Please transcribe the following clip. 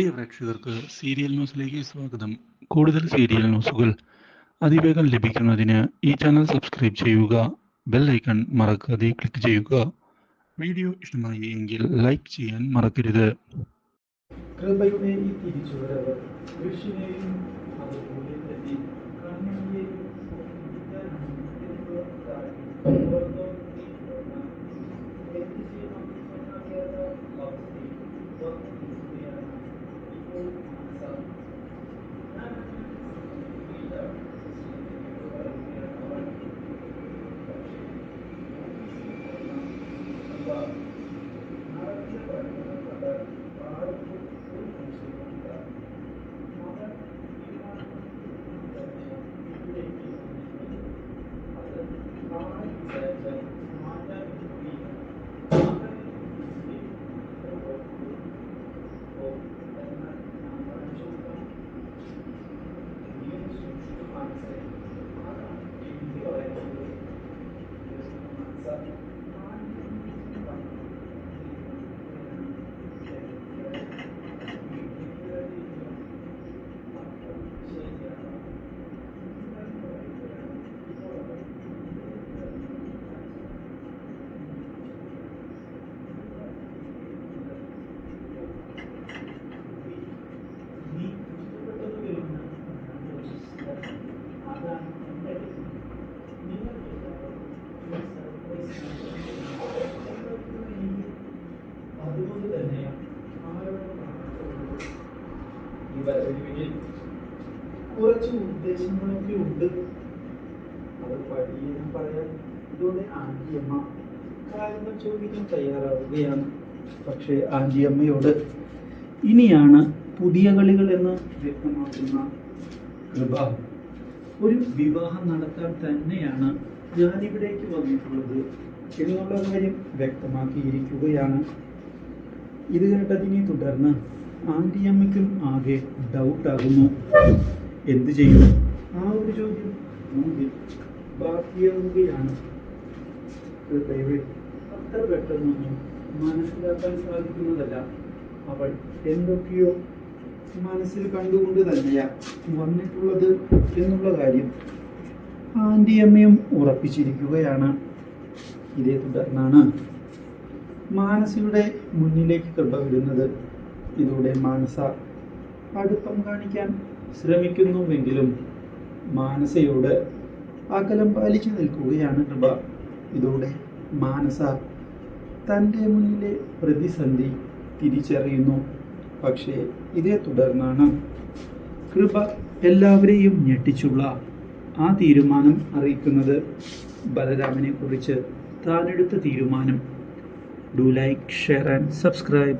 പ്രിയ പ്രേക്ഷകർക്ക് സീരിയൽ ന്യൂസിലേക്ക് സ്വാഗതം. കൂടുതൽ സീരിയൽ ന്യൂസുകൾ അതിവേഗം ലഭിക്കുന്നതിന് ഈ ചാനൽ സബ്സ്ക്രൈബ് ചെയ്യുക ബെൽ ഐക്കൺ മറക്കാതെ ക്ലിക്ക് ചെയ്യുക. വീഡിയോ ഇഷ്ടമായി എങ്കിൽ ലൈക്ക് ചെയ്യാൻ മറക്കരുത്. കൃപയുടെ തിരിച്ചുവരവ് പിന്നിൽ കുറച്ച് ഉദ്ദേശങ്ങളൊക്കെ ഉണ്ട്. അത് പഠിയെന്ന് പറയാൻ ഇതോടെ ആന്റിയമ്മ കാരണം ചോദിക്കാൻ തയ്യാറാവുകയാണ്. പക്ഷേ ആന്റിയമ്മയോട് ഇനിയാണ് പുതിയ കളികൾ എന്ന് വ്യക്തമാക്കുന്ന കൃപ. ഒരു വിവാഹം നടത്താൻ തന്നെയാണ് ഞാനിവിടേക്ക് വന്നിട്ടുള്ളത് എന്നുള്ള കാര്യം വ്യക്തമാക്കിയിരിക്കുകയാണ്. ഇത് കേട്ടതിനെ തുടർന്ന് ആന്റിയമ്മയ്ക്കും ആകെ ഡൗട്ട് ഡൗട്ടാകുന്നു. എന്ത് ചെയ്യും? ആ ഒരു ചോദ്യം ബാക്കിയാവുകയാണ് അത്ര പെട്ടെന്നൊന്നും മനസ്സിലാക്കാൻ സാധിക്കുന്നതല്ല. അവൾ എന്തൊക്കെയോ മനസ്സിൽ കണ്ടുകൊണ്ട് തന്നെയാ വന്നിട്ടുള്ളത് എന്നുള്ള കാര്യം ആന്റിയമ്മയും ഉറപ്പിച്ചിരിക്കുകയാണ്. ഇതേ തുടർന്നാണ് മാനസിയുടെ മുന്നിലേക്ക് കൃപ വരുന്നത്. ഇതോടെ മാനസ അടുപ്പം കാണിക്കാൻ ശ്രമിക്കുന്നുവെങ്കിലും മാനസയോട് അകലം പാലിച്ചു നിൽക്കുകയാണ് കൃപ. ഇതോടെ മാനസ തന്റെ മുന്നിലെ പ്രതിസന്ധി തിരിച്ചറിയുന്നു. പക്ഷേ ഇതേ തുടർന്നാണ് കൃപ എല്ലാവരെയും ഞെട്ടിച്ചുള്ള ആ തീരുമാനം അറിയിക്കുന്നത്. ബലരാമനെ കുറിച്ച് താനെടുത്ത തീരുമാനം. Do like share and subscribe.